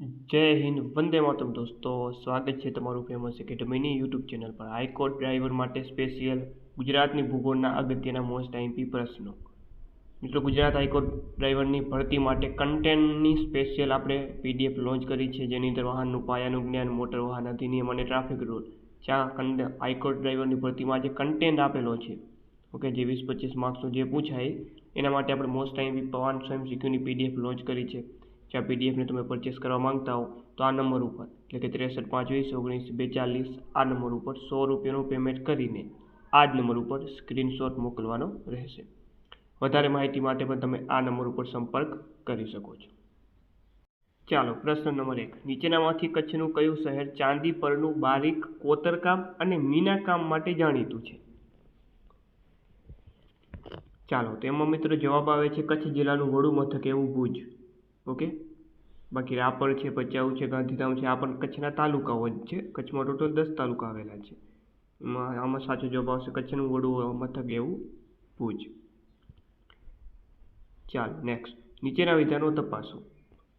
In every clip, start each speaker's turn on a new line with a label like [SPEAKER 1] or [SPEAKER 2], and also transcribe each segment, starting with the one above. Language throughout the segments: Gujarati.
[SPEAKER 1] જય હિન્દ, વંદે માતરમ દોસ્તો. સ્વાગત છે તમારું ફેમસ એકેડમીની યુટ્યુબ ચેનલ પર. હાઈકોર્ટ ડ્રાઈવર માટે સ્પેશિયલ ગુજરાતની ભૂગોળના અગત્યના મોસ્ટ આઈમ્પી પ્રશ્નો મિત્રો, ગુજરાત હાઈકોર્ટ ડ્રાઈવરની ભરતી માટે કન્ટેન્ટની સ્પેશિયલ આપણે પીડીએફ લોન્ચ કરી છે. જેની અંદર વાહનનું, પાયાનું જ્ઞાન મોટર વાહન અધિનિયમ અને ટ્રાફિક રૂલ જ્યાં હાઈકોર્ટ ડ્રાઈવરની ભરતીમાં જે કન્ટેન્ટ આપેલો છે. ઓકે જે વીસ પચીસ માર્ક્સનું જે પૂછાય, એના માટે આપણે મોસ્ટ આઈમ્પી પવાન સ્વયં સિક્યુની પીડીએફ લોન્ચ કરી છે. જ્યાં પીડીએફને તમે પરચેસ કરવા માંગતા હો, તો આ નંબર ઉપર, એટલે કે ત્રેસઠ પાંચ વીસ ઓગણીસ, બેચાલીસ, આ નંબર ઉપર સો રૂપિયાનું પેમેન્ટ કરીને આ જ નંબર ઉપર સ્ક્રીનશોટ મોકલવાનો રહેશે. વધારે માહિતી માટે પણ તમે આ નંબર ઉપર સંપર્ક કરી શકો છો. ચાલો, પ્રશ્ન નંબર એક. નીચેનામાંથી કચ્છનું કયું શહેર ચાંદી પરનું બારીક કોતરકામ અને મીનાકામ માટે જાણીતું છે? ચાલો, તેમાં મિત્રો જવાબ આવે છે કચ્છ જિલ્લાનું વડું મથક એવું ભુજ. ઓકે? બાકી રાપર છે, ભચાઉ છે, ગાંધીધામ છે, આ પણ કચ્છના તાલુકાઓ જ છે. કચ્છમાં ટોટલ દસ તાલુકા આવેલા છે. એમાં આમાં સાચો જવાબ આવશે કચ્છનું વડું મથક એવું ભુજ. ચાલ નેક્સ્ટ નીચેના વિધાનો તપાસો.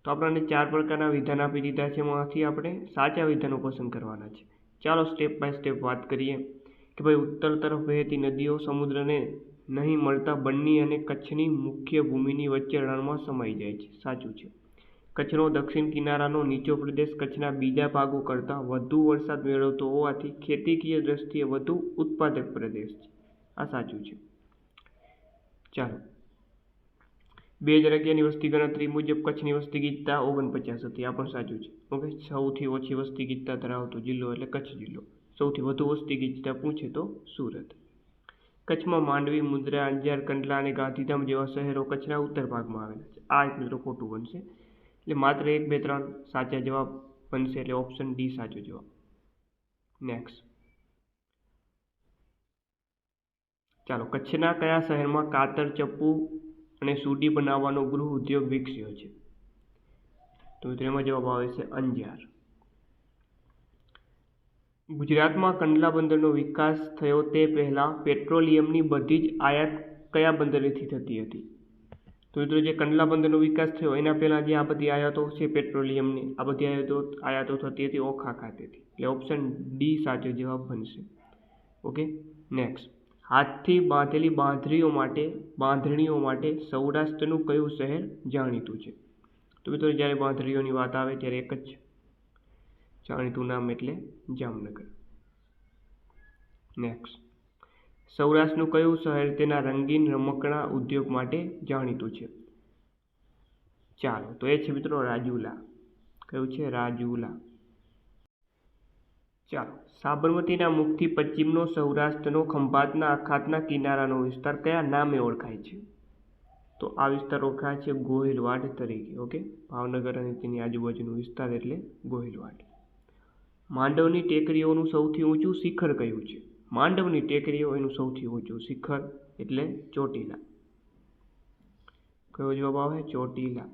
[SPEAKER 1] તો આપણને ચાર પ્રકારના વિધાન આપી દીધા છે એમાંથી આપણે સાચા વિધાનો પસંદ કરવાના છે. ચાલો સ્ટેપ બાય સ્ટેપ વાત કરીએ કે ભાઈ ઉત્તર તરફ વહેતી નદીઓ, સમુદ્રને નહીં મળતા બન્ની અને કચ્છની મુખ્ય ભૂમિની વચ્ચે રણમાં સમાઈ જાય છે. સાચું છે. કચ્છનો દક્ષિણ કિનારાનો નીચો પ્રદેશ કચ્છના બીજા ભાગો કરતાં વધુ વરસાદ મેળવતો હોવાથી ખેતીકીય દ્રષ્ટિએ વધુ ઉત્પાદક પ્રદેશ છે. આ સાચું છે. ચાલો. બે હજાર અગિયારની વસ્તી ગણતરી મુજબ કચ્છની વસ્તી ગીચતા ઓગણપચાસ હતી. આ પણ સાચું છે. ઓકે, સૌથી ઓછી વસ્તી ગીચતા ધરાવતો જિલ્લો એટલે કચ્છ જિલ્લો. સૌથી વધુ વસ્તી ગીચતા પૂછે તો સુરત. કચ્છમાં માંડવી મુદ્રા અંજાર, કંડલા અને ગાંધીધામ જેવા શહેરો કચ્છના ઉત્તર ભાગમાં આવેલા છે. આ એક મિત્રો ખોટું બનશે. એટલે માત્ર એક, બે, ત્રણ સાચા જવાબ બનશે એટલે ઓપ્શન ડી સાચો જવાબ. નેક્સ્ટ ચાલો, કચ્છના કયા શહેરમાં કાતર, ચપ્પુ અને સુડી બનાવવાનો ગૃહ ઉદ્યોગ વિકસ્યો છે? તો તેમાં જવાબ આવે છે અંજાર. ગુજરાતમાં કંડલા બંદરનો વિકાસ થયો તે પહેલાં પેટ્રોલિયમની બધી જ આયાત કયા બંદરેથી થતી હતી? તો મિત્રો, જે કંડલા બંદરનો વિકાસ થયો, એના પહેલાં જે આ બધી આયાતો છે પેટ્રોલિયમની, આ બધી આયાતો આયાતો થતી હતી ઓખા ખાતેથી. એટલે ઓપ્શન ડી સાચો જવાબ બનશે. ઓકે નેક્સ્ટ હાથથી બાંધેલી બાંધણીઓ માટે બાંધણીઓ માટે સૌરાષ્ટ્રનું કયું શહેર જાણીતું છે? તો મિત્રો, જ્યારે બાંધણીઓની વાત આવે ત્યારે એક જ જાણીતું નામ એટલે જામનગર. નેક્સ્ટ સૌરાષ્ટ્રનું કયું શહેર તેના રંગીન રમકડા ઉદ્યોગ માટે જાણીતું છે? ચાલો, તો એ છે મિત્રો રાજુલા. કયું છે? રાજુલા. ચાલો, સાબરમતીના મુખથી પશ્ચિમનો સૌરાષ્ટ્રનો ખંભાતના અખાતના કિનારાનો વિસ્તાર કયા નામે ઓળખાય છે? તો આ વિસ્તાર ઓળખાય છે ગોહિલવાડ તરીકે, ઓકે? ભાવનગર અને તેની આજુબાજુનો વિસ્તાર એટલે ગોહિલવાડ. માંડવની ટેકરીઓનું સૌથી ઊંચું શિખર કયું છે? માંડવની ટેકરીઓ એનું સૌથી ઊંચું શિખર એટલે ચોટીલા. કયો જવાબ આવે? ચોટીલા.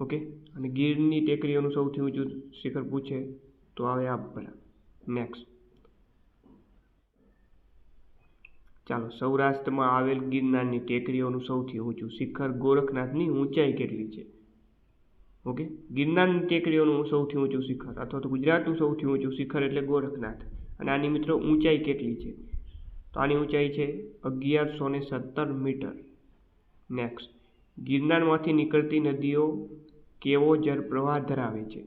[SPEAKER 1] ઓકે? અને ગીરની ટેકરીઓનું સૌથી ઊંચું શિખર પૂછે તો આવે આપરા નેક્સ્ટ ચાલો, સૌરાષ્ટ્રમાં આવેલ ગિરનારની ટેકરીઓનું સૌથી ઊંચું શિખર ગોરખનાથની ઊંચાઈ કેટલી છે? ઓકે? ગિરનારની ટેકરીઓનું સૌથી ઊંચું શિખર, અથવા તો ગુજરાતનું સૌથી ઊંચું શિખર એટલે ગોરખનાથ. અને આની મિત્રો ઊંચાઈ કેટલી છે? તો આની ઊંચાઈ છે અગિયારસો ને સત્તર મીટર. નેક્સ્ટ ગિરનારમાંથી નીકળતી નદીઓ કેવો જળપ્રવાહ ધરાવે છે?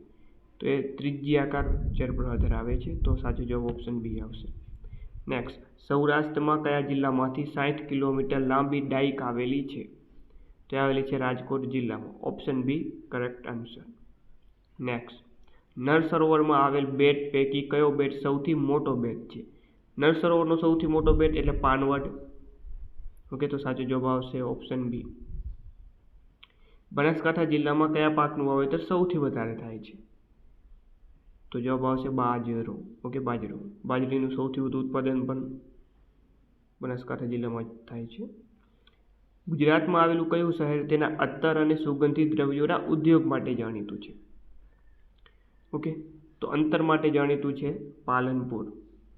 [SPEAKER 1] તો એ ત્રિજ્યાકાર જળપ્રવાહ ધરાવે છે. તો સાચો જવાબ ઓપ્શન બી આવશે. નેક્સ્ટ સૌરાષ્ટ્રમાં કયા જિલ્લામાંથી સાઠ કિલોમીટર લાંબી ડાઇક આવેલી છે? તે આવેલી છે રાજકોટ જિલ્લામાં. Option B correct answer next નર સરોવરમાં આવેલ બેટ પૈકી કયો બેટ સૌથી મોટો બેટ છે? નર સરોવરનો સૌથી મોટો બેટ એટલે પાનવડ. ઓકે, તો સાચો જવાબ આવશે ઓપ્શન બી બનાસકાંઠા જિલ્લામાં કયા પાકનું વાવેતર સૌથી વધારે થાય છે? તો જવાબ આવશે બાજરો. ઓકે, બાજરો. બાજરીનું સૌથી વધુ ઉત્પાદન પણ બનાસકાંઠા જિલ્લામાં જ થાય છે. ગુજરાતમાં આવેલું કયું શહેર તેના અત્તર અને સુગંધિત દ્રવ્યોના ઉદ્યોગ માટે જાણીતું છે? ઓકે, તો અંતર માટે જાણીતું છે પાલનપુર.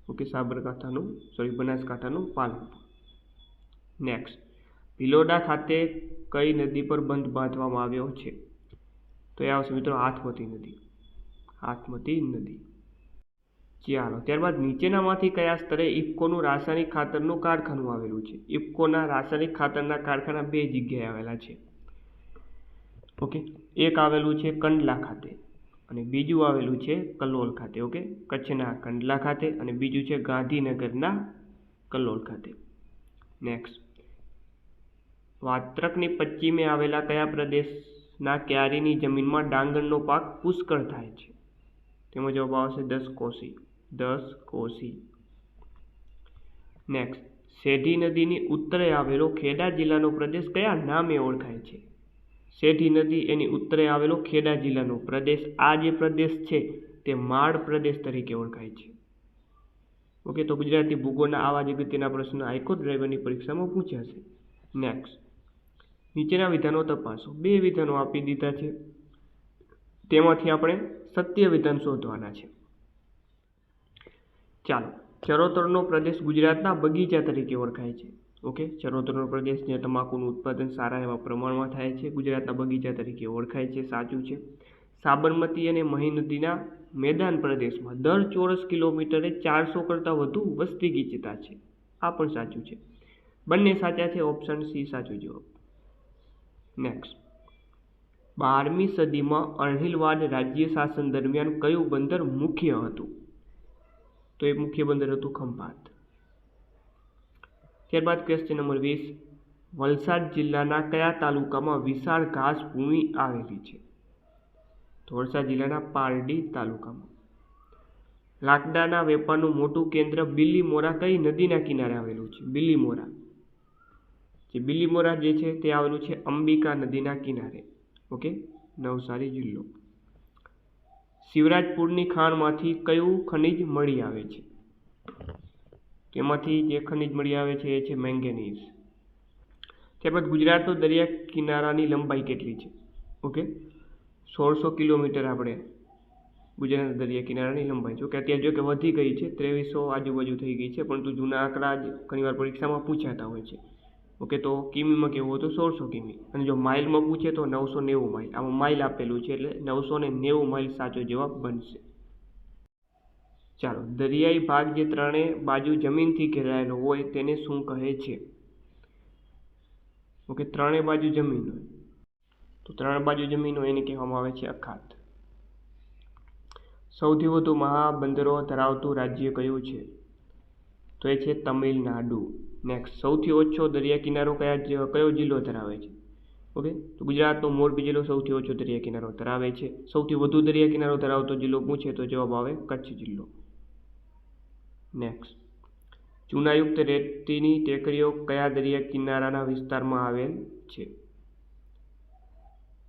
[SPEAKER 1] ઓકે, સાબરકાંઠાનું સોરી બનાસકાંઠાનું પાલનપુર. નેક્સ્ટ ભિલોડા ખાતે કઈ નદી પર બંધ બાંધવામાં આવ્યો છે? તો એ આવશે મિત્રો, હાથમતી નદી. હાથમતી નદી. ચાલો, ત્યારબાદ નીચેનામાંથી કયા સ્તરે ઇફકોનું રાસાયણિક ખાતરનું કારખાનું આવેલું છે? ઇફકોના રાસાયણિક ખાતરના કારખાના બે જગ્યાએ આવેલા છે. ઓકે, એક આવેલું છે કંડલા ખાતે અને બીજું આવેલું છે કલોલ ખાતે, ઓકે? કચ્છના કંડલા ખાતે અને બીજું છે ગાંધીનગરના કલોલ ખાતે. નેક્સ્ટ વાત્રકની પશ્ચિમે આવેલા કયા પ્રદેશના ક્યારીની જમીનમાં ડાંગરનો પાક પુષ્કળ થાય છે? તેમાં જવાબ આવશે દસ કોસી દસ કોસી. નેક્સ્ટ સેઢી નદીની ઉત્તરે આવેલો ખેડા જિલ્લાનો પ્રદેશ કયા નામે ઓળખાય છે? સેઢી નદી એની ઉત્તરે આવેલો ખેડા જિલ્લાનો પ્રદેશ આ જે પ્રદેશ છે તે માળ પ્રદેશ તરીકે ઓળખાય છે. ઓકે તો ગુજરાતી ભૂગોળના આવા જ અગત્યના પ્રશ્નો આઇકો ડ્રાઈવરની પરીક્ષામાં પૂછાશે. નેક્સ્ટ નીચેના વિધાનો તપાસો. બે વિધાનો આપી દીધા છે. તેમાંથી આપણે સત્ય વિધાન શોધવાના છે. ચાલો. ચરોતરનો પ્રદેશ ગુજરાતના બગીચા તરીકે ઓળખાય છે. ઓકે? ચરોતરનો પ્રદેશ જ્યાં તમાકુનું ઉત્પાદન સારા એવા પ્રમાણમાં થાય છે. ગુજરાતના બગીચા તરીકે ઓળખાય છે, સાચું છે. સાબરમતી અને મહી નદીના મેદાન પ્રદેશમાં દર ચોરસ કિલોમીટરે ચારસો કરતાં વધુ વસ્તી ગીચતા છે. આ પણ સાચું છે. બંને સાચા છે, ઓપ્શન સી સાચો જવાબ. નેક્સ્ટ બારમી સદીમાં અણહિલવાડ રાજ્ય શાસન દરમિયાન કયું બંદર મુખ્ય હતું? તો એ મુખ્ય બંદર હતું ખંભાત. ત્યારબાદ ક્વેશ્ચન નંબર વીસ, વલસાડ જિલ્લાના કયા તાલુકામાં વિશાળ ઘાસ ભૂમિ આવેલી છે? તો વલસાડ જિલ્લાના પારડી તાલુકામાં. લાકડાના વેપારનું મોટું કેન્દ્ર બિલીમોરા કઈ નદીના કિનારે આવેલું છે? બિલીમોરા. જે બિલીમોરા જે છે તે આવેલું છે અંબિકા નદીના કિનારે. ઓકે? નવસારી જિલ્લો. શિવરાજપુરની ખાણમાંથી કયું ખનિજ મળી આવે છે? તેમાંથી જે ખનિજ મળી આવે છે એ છે મેંગેનીઝ. ત્યારબાદ ગુજરાતનો દરિયા કિનારાની લંબાઈ કેટલી છે? ઓકે. સોળસો કિલોમીટર આપણે ગુજરાતના દરિયા કિનારાની લંબાઈ જો કે અત્યારે જો કે વધી ગઈ છે. ત્રેવીસો આજુબાજુ થઈ ગઈ છે, પરંતુ જૂના આંકડા જ ઘણીવાર પરીક્ષામાં પૂછાતા હોય છે. ઓકે, તો કિમીમાં કેવું હતું? સોળસો કિમી. અને જો માઇલમાં પૂછે તો નવસો નેવું માઇલ. આમાં માઇલ આપેલું છે એટલે નવસો ને નેવું માઇલ સાચો જવાબ બનશે. ચાલો, દરિયાઈ ભાગ જે ત્રણેય બાજુ જમીનથી ઘેરાયેલો હોય તેને શું કહે છે? ઓકે ત્રણેય બાજુ જમીન હોય. તો ત્રણ બાજુ જમીન હોય એને કહેવામાં આવે છે અખાત. સૌથી વધુ મહાબંદરો ધરાવતું રાજ્ય કયું છે? તો એ છે તમિલનાડુ. નેક્સ્ટ સૌથી ઓછો દરિયા કિનારો કયા કયો જિલ્લો ધરાવે છે? ઓકે? તો ગુજરાતનો મોરબી જિલ્લો સૌથી ઓછો દરિયા કિનારો ધરાવે છે. સૌથી વધુ દરિયા કિનારો ધરાવતો જિલ્લો પૂછે તો જવાબ આવે કચ્છ જિલ્લો. નેક્સ્ટ ચૂનાયુક્ત રેતીની ટેકરીઓ કયા દરિયા કિનારાના વિસ્તારમાં આવેલ છે?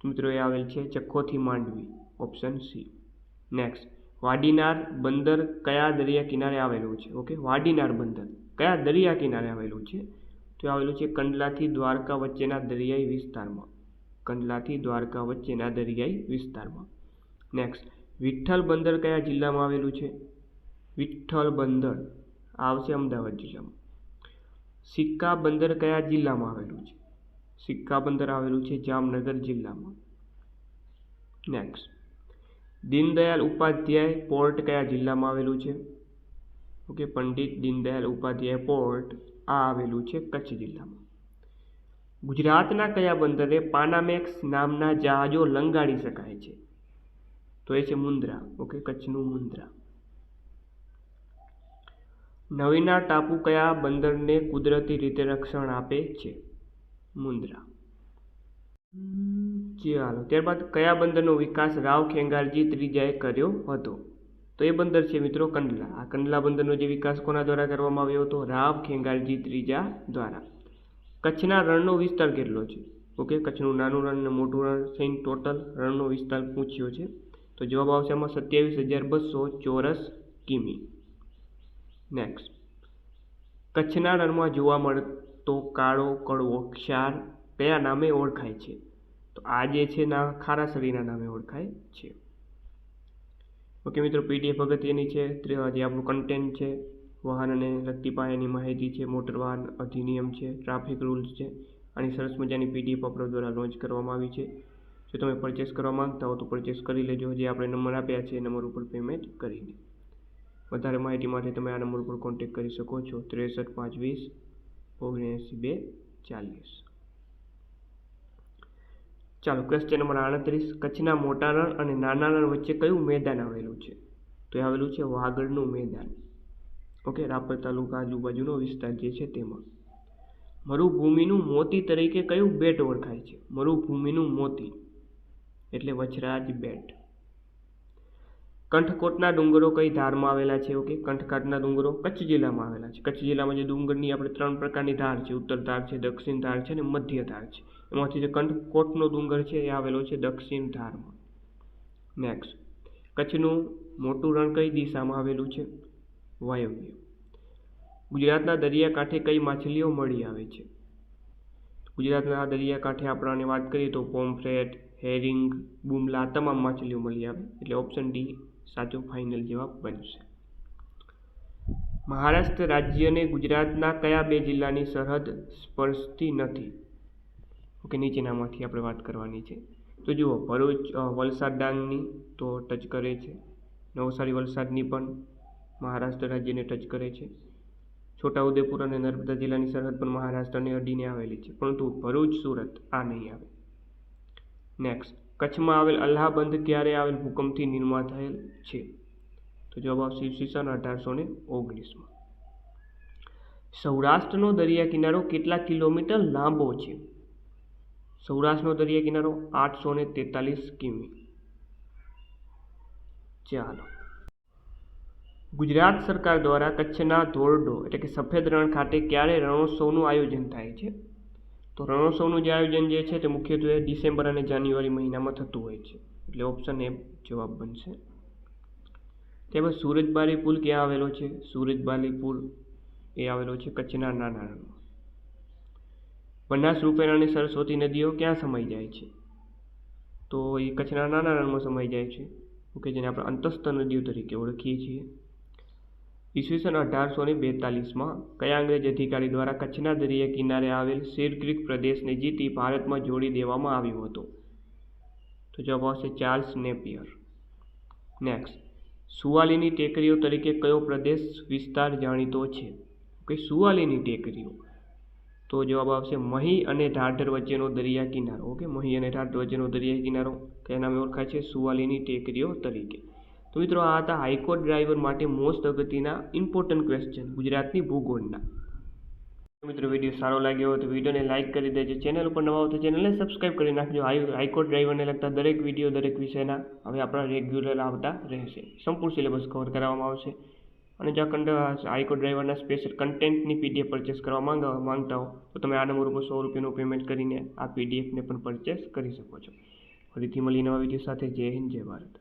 [SPEAKER 1] મિત્રો એ આવેલ છે ચખોથી Mandvi option C next Vadinar બંદર કયા દરિયા કિનારે આવેલું છે? ઓકે? વાડીનાર બંદર. કયા દરિયા કિનારે આવેલું છે? તો આવેલું છે કંડલાથી દ્વારકા વચ્ચેના દરિયાઈ વિસ્તારમાં. કંડલાથી દ્વારકા વચ્ચેના દરિયાઈ વિસ્તારમાં. નેક્સ્ટ વિઠ્ઠલ બંદર કયા જિલ્લામાં આવેલું છે? વિઠ્ઠલ બંદર. આવશે અમદાવાદ જિલ્લામાં. સિક્કા બંદર કયા જિલ્લામાં આવેલું છે? સિક્કા બંદર આવેલું છે જામનગર જિલ્લામાં. નેક્સ્ટ દીનદયાલ ઉપાધ્યાય પોર્ટ કયા જિલ્લામાં આવેલું છે? ઓકે, પંડિત દીનદયાલ ઉપાધ્યાય પોર્ટ આ આવેલું છે કચ્છ જિલ્લામાં. ગુજરાતના કયા બંદરે પાનામેક્સ નામના જહાજો લંગાડી શકાય છે? તો એ છે મુન્દ્રા ઓકે, કચ્છનું મુન્દ્રા નવીના ટાપુ કયા બંદરને કુદરતી રીતે રક્ષણ આપે છે? મુન્દ્રા ચાલો ત્યારબાદ કયા બંદરનો વિકાસ રાવ ખેંગારજી ત્રીજાએ કર્યો હતો? તો એ બંદર છે મિત્રો કંડલા. આ કંડલા બંદરનો જે વિકાસ કોના દ્વારા કરવામાં આવ્યો હતો? રાવ ખેંગારજી ત્રીજા દ્વારા. કચ્છના રણનો વિસ્તાર કેટલો છે? ઓકે, કચ્છનું નાનું રણ અને મોટું રણ થઈને ટોટલ રણનો વિસ્તાર પૂછ્યો છે. તો જવાબ આવશે આમાં સત્યાવીસ હજાર બસો ચોરસ કિમી. નેક્સ્ટ કચ્છના રણમાં જોવા મળતો કાળો કડવો ક્ષાર કયા નામે ઓળખાય છે? તો આ જે છે ના ખારાસડીના નામે ઓળખાય છે. ઓકે મિત્રો, પીડીએફ અગત્યની છે. જે આપણું કન્ટેન્ટ છે. વાહન અને લગતી પાયાની માહિતી છે. મોટર વાહન અધિનિયમ છે. ટ્રાફિક રૂલ્સ છે. આની સરસ મજાની પીડીએફ આપણા દ્વારા લોન્ચ કરવામાં આવી છે. જો તમે પરચેસ કરવા માંગતા હો તો પરચેસ કરી લેજો. જે આપણે નંબર આપ્યા છે એ નંબર ઉપર પેમેન્ટ કરીને. વધારે માહિતી માટે તમે આ નંબર ઉપર કોન્ટેક્ટ કરી શકો છો. ત્રેસઠ પાંચ વીસ, ઓગણએંસી બે ચાલીસ. ચાલો ક્વેશ્ચન નંબર આડત્રીસ. કચ્છના મોટા રણ અને નાના રણ વચ્ચે કયું મેદાન આવેલું છે? તો એ આવેલું છે વાગડનું મેદાન. ઓકે રાપર તાલુકા આજુબાજુનો વિસ્તાર જે છે તેમાં. મરુભૂમિનું મોતી તરીકે કયું બેટ ઓળખાય છે? મરુભૂમિનું મોતી. એટલે વચરાજ બેટ. કંઠકોટના ડુંગરો કઈ ધારમાં આવેલા છે ઓકે કંઠકાટના ડુંગરો કચ્છ જિલ્લામાં આવેલા છે. કચ્છ જિલ્લામાં જે ડુંગરની આપણે ત્રણ પ્રકારની ધાર છે. ઉત્તર ધાર છે, દક્ષિણ ધાર છે અને મધ્ય ધાર છે. એમાંથી જે કંઠકોટનો ડુંગર છે એ આવેલો છે દક્ષિણ ધારમાં. નેક્સ્ટ કચ્છનું મોટું રણ કઈ દિશામાં આવેલું છે? વાયવ્ય. ગુજરાતના દરિયાકાંઠે કઈ માછલીઓ મળી આવે છે? ગુજરાતના દરિયાકાંઠે આપણાને વાત કરીએ તો પોમ્ફ્રેટ, હેરિંગ, બુમલા, તમામ માછલીઓ મળી આવે. એટલે ઓપ્શન ડી સાચો ફાઇનલ જવાબ બનશે. મહારાષ્ટ્ર રાજ્યને ગુજરાતના કયા બે જિલ્લાની સરહદ સ્પર્શતી નથી? ઓકે, નીચેનામાંથી આપણે વાત કરવાની છે. તો જુઓ, ભરૂચ વલસાડ ડાંગની તો ટચ કરે છે. નવસારી વલસાડની પણ મહારાષ્ટ્ર રાજ્યને ટચ કરે છે. છોટાઉદેપુર અને નર્મદા જિલ્લાની સરહદ પણ મહારાષ્ટ્રને અડીને આવેલી છે. પરંતુ ભરૂચ, સુરત આ નહીં આવે. નેક્સ્ટ કચ્છમાં આવેલ અલ્હાબંધ ક્યારે આવેલ ભૂકંપથી નિર્માણ થયેલ છે? તો જવાબ આવશે ઈસવીસન અઢારસો ને ઓગણીસમાં. સૌરાષ્ટ્રનો દરિયા કિનારો કેટલા કિલોમીટર લાંબો છે? સૌરાષ્ટ્રનો દરિયા કિનારો આઠસો ને તેતાલીસ કિમી. ચાલો. ગુજરાત સરકાર દ્વારા કચ્છના ધોરડો એટલે કે સફેદ રણ ખાતે ક્યારે રણોત્સવનું આયોજન થાય છે? તો રણોત્સવનું જે આયોજન જે છે તે મુખ્યત્વે ડિસેમ્બર અને જાન્યુઆરી મહિનામાં થતું હોય છે. એટલે ઓપ્શન એ જવાબ બનશે. તેમજ સુરજબારી પુલ ક્યાં આવેલો છે? સુરજબારી પુલ એ આવેલો છે કચ્છના નાના રણમાં બનાસ, રૂપેણ અને સરસ્વતી નદીઓ ક્યાં સમાઈ જાય છે? તો એ કચ્છના નાના રણમાં સમાઈ જાય છે. ઓકે જેને આપણે અંતસ્થ નદીઓ તરીકે ઓળખીએ છીએ. ઈસવીસન અઢારસો ને બેતાલીસમાં કયા અંગ્રેજ અધિકારી દ્વારા કચ્છના દરિયા કિનારે આવેલ શેર ક્રીક પ્રદેશને જીતી ભારતમાં જોડી દેવામાં આવ્યો હતો? તો જવાબ આવશે ચાર્લ્સ નેપિયર. નેક્સ્ટ. સુવાલીની ટેકરીઓ તરીકે કયો પ્રદેશ વિસ્તાર જાણીતો છે? કે સુવાલીની ટેકરીઓ. તો જવાબ આવશે મહી અને ઢાઢર વચ્ચેનો દરિયા કિનારો. ઓકે, મહી અને ઢાઢર વચ્ચેનો દરિયા કિનારો. કયા નામે ઓળખાય છે સુવાલીની ટેકરીઓ તરીકે. તો મિત્રો આ હતા હાઈકોર્ટ ડ્રાઈવર માટે મોસ્ટ અગત્યના ઇમ્પોર્ટન્ટ ક્વેશ્ચન ગુજરાતની ભૂગોળના. મિત્રો વીડિયો સારો લાગ્યો હોય તો વિડીયોને લાઇક કરી દેજો ચેનલ ઉપર નવા હોય તો ચેનલને સબસ્ક્રાઇબ કરી નાખજો. હાઈ, હાઈકોર્ટ ડ્રાઈવરને લગતા દરેક વીડિયો, દરેક વિષયના હવે આપણા રેગ્યુલર આવતા રહેશે. સંપૂર્ણ સિલેબસ કવર કરવામાં આવશે. અને જો હાઈકોર્ટ ડ્રાઈવરના સ્પેશિયલ કન્ટેન્ટની પીડીએફ પરચેસ કરવા માંગા, માંગતા હો, તો તમે આ નંબર ઉપર સો રૂપિયાનું પેમેન્ટ કરીને આ પીડીએફને પણ પરચેસ કરી શકો છો. ફરીથી મળી નવા વીડિયો સાથે. જય હિન્દ, જય ભારત.